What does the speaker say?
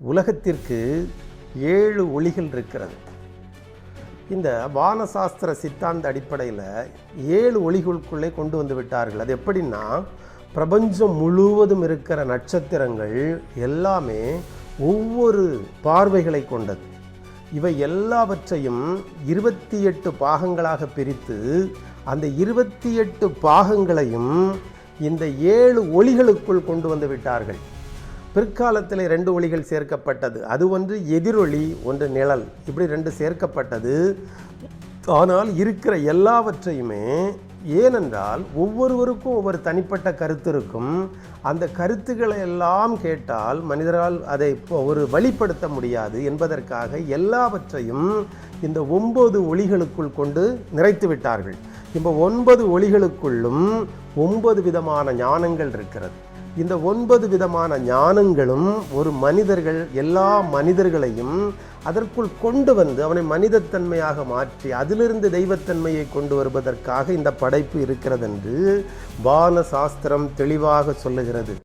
உலகத்திற்கு ஏழு ஒளிகள் இருக்கிறது. இந்த வானசாஸ்திர சித்தாந்த அடிப்படையில் ஏழு ஒளிகளுக்குள்ளே கொண்டு வந்து விட்டார்கள். அது எப்படின்னா பிரபஞ்சம் முழுவதும் இருக்கிற நட்சத்திரங்கள் எல்லாமே ஒவ்வொரு பார்வைகளை கொண்டது. இவை எல்லாவற்றையும் இருபத்தி எட்டு பாகங்களாக பிரித்து அந்த இருபத்தி எட்டு பாகங்களையும் இந்த ஏழு ஒளிகளுக்குள் கொண்டு வந்து விட்டார்கள். பிற்காலத்தில் ரெண்டு ஒளிகள் சேர்க்கப்பட்டது. அது ஒன்று எதிரொலி ஒன்று நிழல். இப்படி ரெண்டு சேர்க்கப்பட்டது. ஆனால் இருக்கிற எல்லாவற்றையுமே ஏனென்றால் ஒவ்வொருவருக்கும் ஒவ்வொரு தனிப்பட்ட கருத்து இருக்கும். அந்த கருத்துக்களை எல்லாம் கேட்டால் மனிதரால் அதை இப்போ ஒரு வழிப்படுத்த முடியாது என்பதற்காக எல்லாவற்றையும் இந்த ஒன்பது ஒளிகளுக்குள் கொண்டு நிறைத்து விட்டார்கள். இப்போ ஒன்பது ஒளிகளுக்குள்ளும் ஒன்பது விதமான ஞானங்கள் இருக்கிறது. இந்த ஒன்பது விதமான ஞானங்களும் ஒரு மனிதர்கள் எல்லா மனிதர்களையும் அதற்குள் கொண்டு வந்து அவனை மனிதத்தன்மையாக மாற்றி அதிலிருந்து தெய்வத்தன்மையை கொண்டு வருவதற்காக இந்த படைப்பு இருக்கிறதென்று வான சாஸ்திரம் தெளிவாக சொல்லுகிறது.